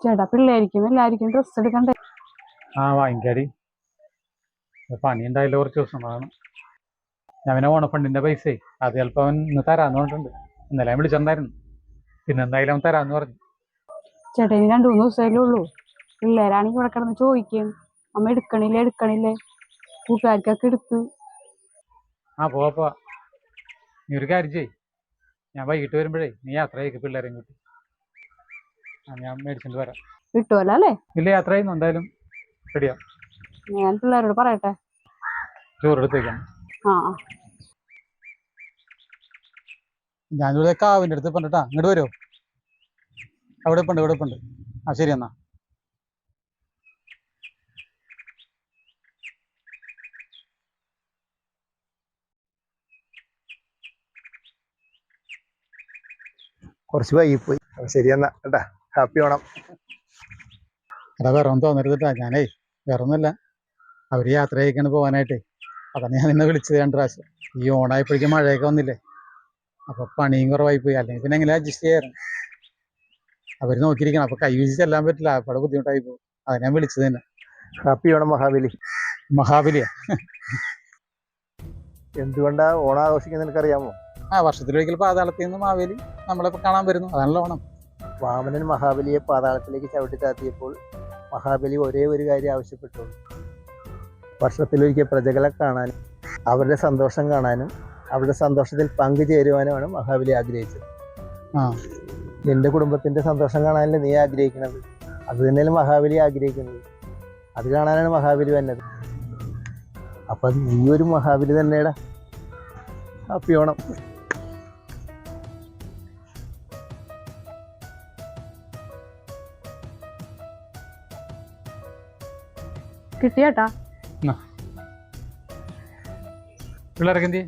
ചേട്ടാ പിള്ളേരിക്കും എല്ലാവർക്കും ഡ്രസ്സ് എടുക്കണ്ടേ? ആ വാങ്ങിക്കാടി. പണി ഉണ്ടായില്ല കുറച്ച് ദിവസം അതാണ് ഞാൻ പിന്നെ ഓണഫണ്ടിന്റെ പൈസ അത് ചിലപ്പോൾ അവൻ ഇന്ന് തരാന്ന് പറഞ്ഞിട്ടുണ്ട്. ഇന്നലെ വിളിച്ചിട്ടുണ്ടായിരുന്നു. പിന്നെ എന്തായാലും അവൻ തരാന്ന് പറഞ്ഞു. ചേട്ടാ ഇനി രണ്ടു മൂന്ന് ദിവസമല്ലേ ഉള്ളൂ. പിള്ളേരാണെങ്കിൽ ഇവിടെ കിടന്ന് ചോദിക്കും. അമ്മ എടുക്കണില്ലേ എടുക്കണില്ലേ? കൂട്ടുകാർക്കൊക്കെ എടുത്ത്. ആ പോവാ പോവാ. നീ ഒരു കാര്യം ചെയ് ഞാൻ വൈകിട്ട് വരുമ്പോഴേ നീ യാത്ര ചെയ്യിക്ക് പിള്ളേരെയും കൂട്ടി. ഞാൻ മേടിച്ചിട്ട് വരാം. കിട്ടുമല്ലോ അല്ലേ? ഇല്ല യാത്ര ചെയ്യുന്നു. എന്തായാലും റെഡിയാ. ഞാൻ പിള്ളേരോട് പറയട്ടെ? ചോറെടുത്തേക്കാണ് ആ. ഞാനിവിടെ കാവിന്റെ അടുത്ത് പറഞ്ഞിട്ടാ ഇങ്ങോട്ട് വരുമോ അവിടെ ഇപ്പുണ്ട് ഇവിടെ ഇപ്പുണ്ട്. ആ ശരി എന്നാ. കുറച്ച് വൈകിപ്പോയി. ശരി എന്നാ. കേട്ടാ ഹാപ്പി ഓണം എടാ വേറെ ഒന്നും തോന്നരുതട്ടാ ഞാനേ വേറെ ഒന്നുമല്ല. അവർ യാത്ര ചെയ്യിക്കാണ് പോകാനായിട്ടേ അതാണ് ഞാൻ നിന്നെ വിളിച്ചത് രണ്ട് പ്രാവശ്യം. ഈ ഓണായപ്പോഴേക്കും മഴയൊക്കെ വന്നില്ലേ? അപ്പൊ പണിയും കുറവായി പോയി അല്ലെങ്കിൽ പിന്നെ എങ്ങനെ അഡ്ജസ്റ്റ് ചെയ്യാറ് അവർ നോക്കിയിരിക്കണം. അപ്പൊ കൈ വീശി ചെല്ലാൻ പറ്റില്ല. അപ്പോഴെ ബുദ്ധിമുട്ടായി പോകും. അത് ഞാൻ വിളിച്ചത് തന്നെ ഹാപ്പി ഓണം മഹാബലി. മഹാബലിയാ? എന്തുകൊണ്ടാ ഓണം ആഘോഷിക്കുന്നത് നിനക്കറിയാമോ? ആ വർഷത്തിലൊരിക്കൽ പാതാളത്തിൽ നിന്ന് മാവേലി നമ്മളിപ്പോൾ കാണാൻ വരുന്നു. അതാണല്ലോ ഓണം. വാമനൻ മഹാബലിയെ പാതാളത്തിലേക്ക് ചവിട്ടി താത്തിയപ്പോൾ മഹാബലി ഒരേ ഒരു കാര്യം ആവശ്യപ്പെട്ടു. വർഷത്തിലൊരിക്കൽ പ്രജകളെ കാണാനും അവരുടെ സന്തോഷം കാണാനും അവരുടെ സന്തോഷത്തിൽ പങ്കുചേരുവാനുമാണ് മഹാബലി ആഗ്രഹിച്ചത്. നിന്റെ കുടുംബത്തിന്റെ സന്തോഷം കാണാനല്ലേ നീ ആഗ്രഹിക്കുന്നത് അത് തന്നെയല്ലേ മഹാബലി ആഗ്രഹിക്കുന്നത്. അത് കാണാനാണ് മഹാബലി വന്നത്. അപ്പൊ നീ ഒരു മഹാബലി തന്നെയടാ. ഹാപ്പി ഓണം കിട്ടിയേട്ടാ. പിള്ളേരൊക്കെ എന്തി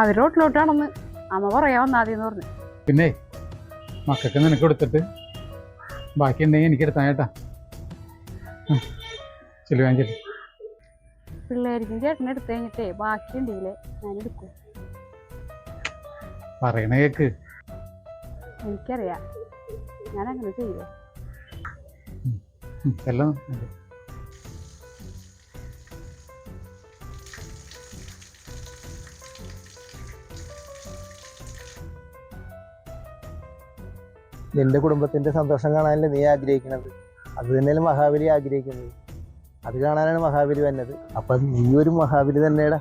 അവർ റോട്ടിലോട്ട് നടന്ന് അമ്മ പറയാ വന്നാതിന്ന് പറഞ്ഞു. പിന്നെ മക്കൾക്ക് നിനക്ക് കൊടുത്തിട്ട് ബാക്കി ഉണ്ടെങ്കിൽ എനിക്ക് എടുത്താൽ കേട്ടാ. ചെല്ലു വാങ്ങിച്ചില്ല പിള്ളേരിക്കും ചേട്ടനെ എടുത്തു കഴിഞ്ഞിട്ടേ ബാക്കി ഉണ്ടെങ്കിലേ ഞാൻ എടുക്കും. പറയണ കേക്ക്. എനിക്കറിയാം. ഞാൻ അങ്ങനെ ചെയ്യോ എല്ലാം നിന്റെ കുടുംബത്തിന്റെ സന്തോഷം കാണാനല്ലേ നീ ആഗ്രഹിക്കുന്നത് അത് തന്നെയല്ലേ മഹാബലി ആഗ്രഹിക്കുന്നത്. അത് കാണാനാണ് മഹാബലി വന്നത്. അപ്പൊ നീ ഒരു മഹാബലി തന്നെയാടാ.